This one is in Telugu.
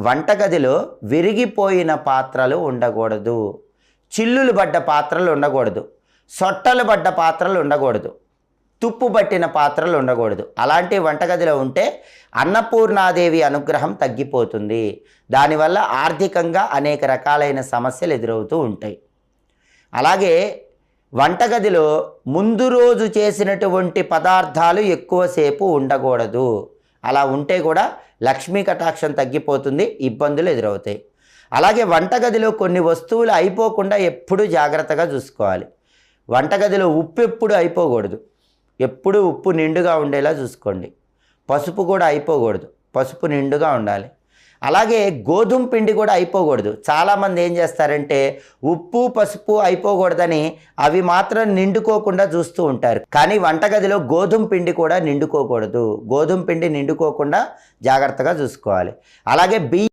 వంటగదిలో విరిగిపోయిన పాత్రలు ఉండకూడదు. చిల్లులు పడ్డ పాత్రలు ఉండకూడదు. సొట్టలు పడ్డ పాత్రలు ఉండకూడదు. తుప్పు పట్టిన పాత్రలు ఉండకూడదు. అలాంటి వంటగదిలో ఉంటే అన్నపూర్ణాదేవి అనుగ్రహం తగ్గిపోతుంది. దానివల్ల ఆర్థికంగా అనేక రకాలైన సమస్యలు ఎదురవుతూ ఉంటాయి. అలాగే వంటగదిలో ముందు రోజు చేసినటువంటి పదార్థాలు ఎక్కువసేపు ఉండకూడదు. అలా ఉంటే కూడా లక్ష్మీ కటాక్షం తగ్గిపోతుంది ఇబ్బందులు ఎదురవుతాయి. అలాగే వంటగదిలో కొన్ని వస్తువులు అయిపోకుండా ఎప్పుడూ జాగ్రత్తగా చూసుకోవాలి. వంటగదిలో ఉప్పు ఎప్పుడు అయిపోకూడదు. ఎప్పుడు ఉప్పు నిండుగా ఉండేలా చూసుకోండి. పసుపు కూడా అయిపోకూడదు. పసుపు నిండుగా ఉండాలి. అలాగే గోధుమ పిండి కూడా అయిపోకూడదు. చాలామంది ఏం చేస్తారంటే ఉప్పు పసుపు అయిపోకూడదని అవి మాత్రం నిండుకోకుండా చూస్తూ ఉంటారు. కానీ వంటగదిలో గోధుమ పిండి కూడా నిండుకోకూడదు. గోధుమ పిండి నిండుకోకుండా జాగ్రత్తగా చూసుకోవాలి. అలాగే బియ్యం